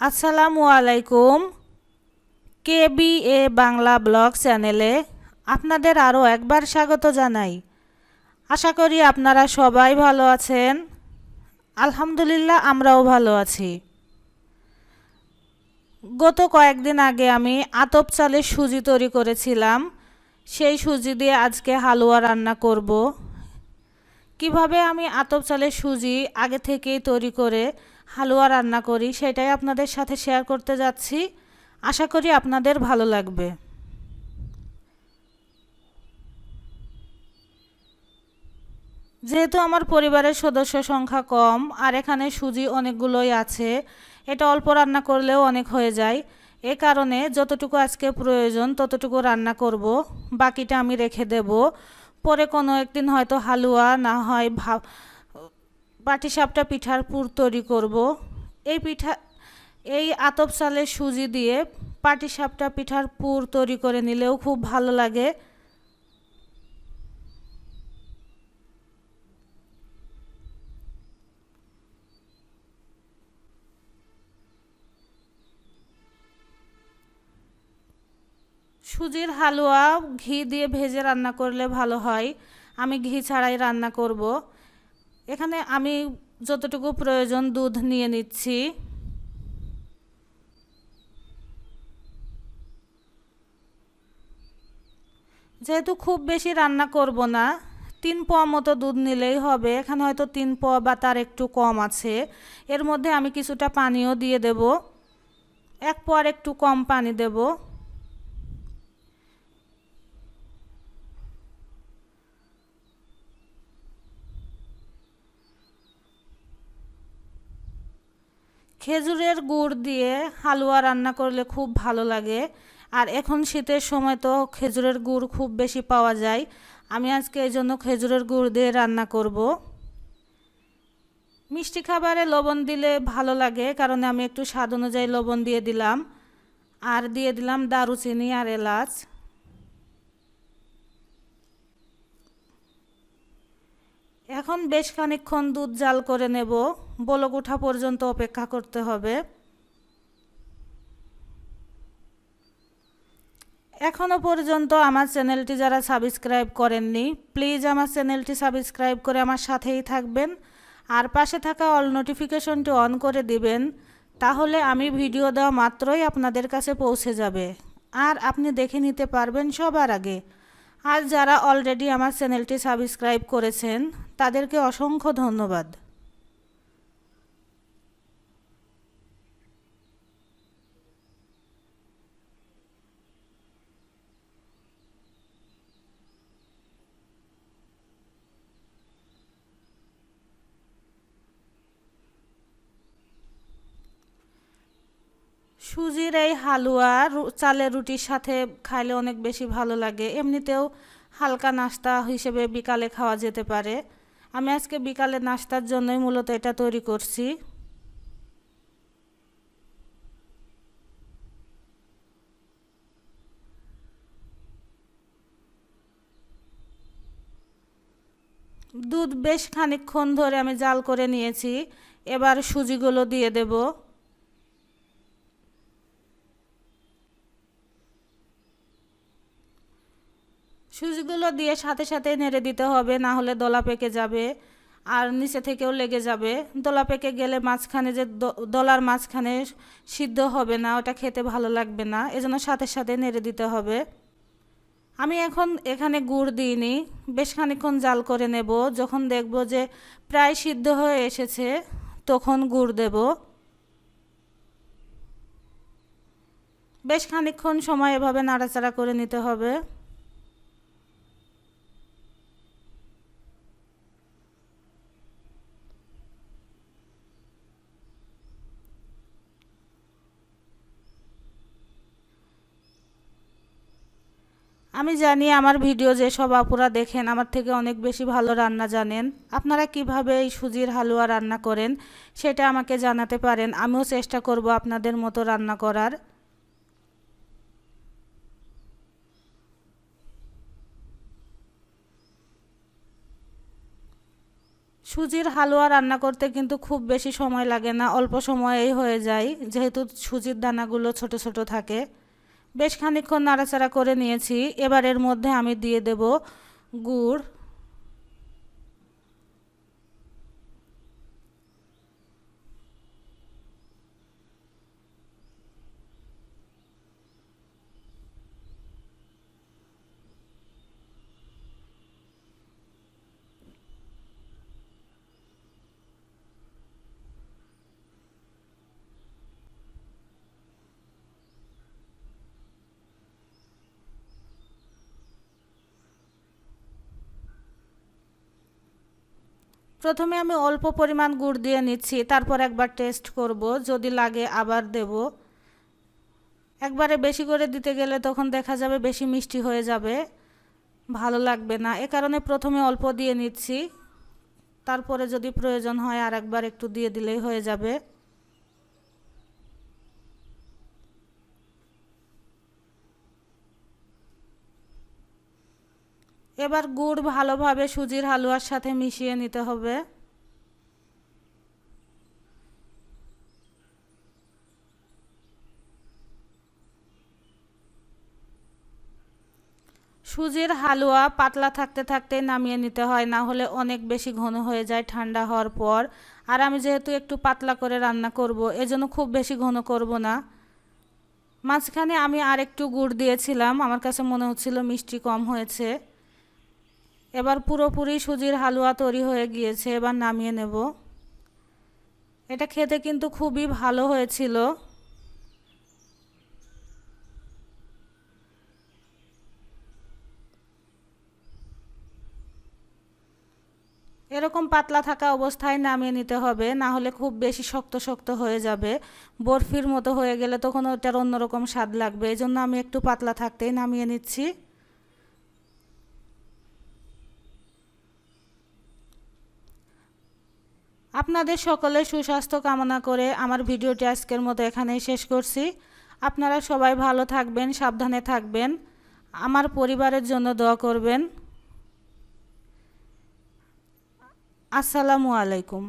আসসালামু আলাইকুম K B A Bangla blog চ্যানেলে আপনাদের আরও একবার স্বাগত জানাই। আশা করি আপনারা সবাই ভালো আছেন। আলহামদুলিল্লাহ, আমরাও ভালো আছি। গত কয়েকদিন আগে আমি আতপ চালের সুজি তৈরি করেছিলাম। সেই সুজি দিয়ে আজকে হালুয়া রান্না করব। কীভাবে আমি আতপ চালের সুজি আগে থেকেই তৈরি করে হালুয়া রান্না করি, সেটাই আপনাদের সাথে শেয়ার করতে যাচ্ছি। আশা করি আপনাদের ভালো লাগবে। যেহেতু আমার পরিবারের সদস্য সংখ্যা কম, আর এখানে সুজি অনেকগুলোই আছে, এটা অল্প রান্না করলেও অনেক হয়ে যায়। এ কারণে যতটুকু আজকে প্রয়োজন ততটুকু রান্না করব, বাকিটা আমি রেখে দেব। পরে কোনো একদিন হয়তো হালুয়া, না হয় ভাব পাটিসাপটা পিঠার পুর তৈরি করব। এই পিঠা, এই আতপ চালের সুজি দিয়ে পাটিসাপটা পিঠার পুর তৈরি করে নিলেও খুব ভালো লাগে। সুজির হালুয়া, ঘি দিয়ে ভেজে রান্না করলে ভালো হয়। আমি ঘি ছাড়াই রান্না করব। এখানে আমি যতটুকু প্রয়োজন দুধ নিয়ে নিচ্ছি। যেহেতু খুব বেশি রান্না করব না, তিন পোয়া মতো দুধ নিলেই হবে। এখানে হয়তো তিন পোয়া বা তার একটু কম আছে। এর মধ্যে আমি কিছুটা পানিও দিয়ে দেব। এক পোয়ার একটু কম পানি দেব। খেজুরের গুড় দিয়ে হালুয়া রান্না করলে খুব ভালো লাগে। আর এখন শীতের সময় তো খেজুরের গুড় খুব বেশি পাওয়া যায়। আমি আজকে এই জন্য খেজুরের গুড় দিয়ে রান্না করব। মিষ্টি খাবারে লবণ দিলে ভালো লাগে, কারণ আমি একটু স্বাদ অনুযায়ী লবণ দিয়ে দিলাম। আর দিয়ে দিলাম দারুচিনি আর এলাচ। এখন বেশ খানিকক্ষণ দুধ জাল করে নেব। বলক ওঠা পর্যন্ত অপেক্ষা করতে হবে। এখনও পর্যন্ত আমার চ্যানেলটি যারা সাবস্ক্রাইব করেননি, প্লিজ আমার চ্যানেলটি সাবস্ক্রাইব করে আমার সাথেই থাকবেন। আর পাশে থাকা অল নোটিফিকেশনটি অন করে দিবেন, তাহলে আমি ভিডিও দেওয়া মাত্রই আপনাদের কাছে পৌঁছে যাবে। আর আপনি দেখে নিতে পারবেন সবার আগে। আর যারা অলরেডি আমার চ্যানেলটি সাবস্ক্রাইব করেছেন তাদেরকে অসংখ্য ধন্যবাদ। সুজির এই হালুয়া চালের রুটির সাথে খাইলে অনেক বেশি ভালো লাগে। এমনিতেও হালকা নাস্তা হিসেবে বিকালে খাওয়া যেতে পারে। আমি আজকে বিকালে নাস্তার জন্যই মূলত এটা তৈরি করছি। দুধ বেশ খানিকক্ষণ ধরে আমি জাল করে নিয়েছি। এবার সুজিগুলো দিয়ে দেবো। সুজিগুলো দিয়ে সাথে সাথে নেড়ে দিতে হবে, না হলে দলা পেকে যাবে আর নিচে থেকেও লেগে যাবে। দলা পেকে গেলে মাঝখানে যে দলার মাঝখানে সিদ্ধ হবে না, ওটা খেতে ভালো লাগবে না, এজন্য সাথে সাথে নেড়ে দিতে হবে। আমি এখন এখানে গুড় দিইনি, বেশ খানিক্ষণ জাল করে নেব, যখন দেখব যে প্রায় সিদ্ধ হয়ে এসেছে, তখন গুড় দেব। বেশ খানিক্ষণ সময় এভাবে নাড়াচাড়া করে নিতে হবে। আমি জানি আমার ভিডিও যেসব আপুরা দেখেন, আমার থেকে অনেক বেশি ভালো রান্না জানেন। আপনারা কীভাবে এই সুজির হালুয়া রান্না করেন সেটা আমাকে জানাতে পারেন, আমিও চেষ্টা করব আপনাদের মতো রান্না করার। সুজির হালুয়া রান্না করতে কিন্তু খুব বেশি সময় লাগে না, অল্প সময়েই হয়ে যায়, যেহেতু সুজির দানাগুলো ছোট ছোট থাকে। বেশ খানিক্ষণ নাড়াচাড়া করে নিয়েছি। এবার এর মধ্যে আমি দিয়ে দেব গুড়। প্রথমে আমি অল্প পরিমাণ গুড় দিয়ে নিচ্ছি, তারপর একবার টেস্ট করব, যদি লাগে আবার দেব। একবারে বেশি করে দিতে গেলে তখন দেখা যাবে বেশি মিষ্টি হয়ে যাবে, ভালো লাগবে না। এ কারণে প্রথমে অল্প দিয়ে নিচ্ছি, তারপরে যদি প্রয়োজন হয় আর একবার একটু দিয়ে দিলেই হয়ে যাবে। এবার গুড় ভালোভাবে সুজির হালুয়ার সাথে মিশিয়ে নিতে হবে। সুজির হালুয়া পাতলা থাকতে থাকতে নামিয়ে নিতে হয়, না হলে অনেক বেশি ঘন হয়ে যায় ঠান্ডা হওয়ার পর। আর আমি যেহেতু একটু পাতলা করে রান্না করব, এজন্য খুব বেশি ঘন করব না। মাঝখানে আমি আর একটু গুড় দিয়েছিলাম, আমার কাছে মনে হচ্ছিল মিষ্টি কম হয়েছে। এবার পুরোপুরি সুজির হালুয়া তৈরি হয়ে গিয়েছে, এবার নামিয়ে নেব। এটা খেতে কিন্তু খুবই ভালো হয়েছিল। এরকম পাতলা থাকা অবস্থায় নামিয়ে নিতে হবে, না হলে খুব বেশি শক্ত শক্ত হয়ে যাবে। বরফির মতো হয়ে গেলে তখন ওটার অন্যরকম স্বাদ লাগবে এই জন্য আমি একটু পাতলা থাকতেই নামিয়ে নিচ্ছি। আপনাদের সকলের সুস্বাস্থ্য কামনা করে আমার ভিডিওটি আজকের মতো এখানেই শেষ করছি। আপনারা সবাই ভালো থাকবেন, সাবধানে থাকবেন। আমার পরিবারের জন্য দোয়া করবেন। আসসালামু আলাইকুম।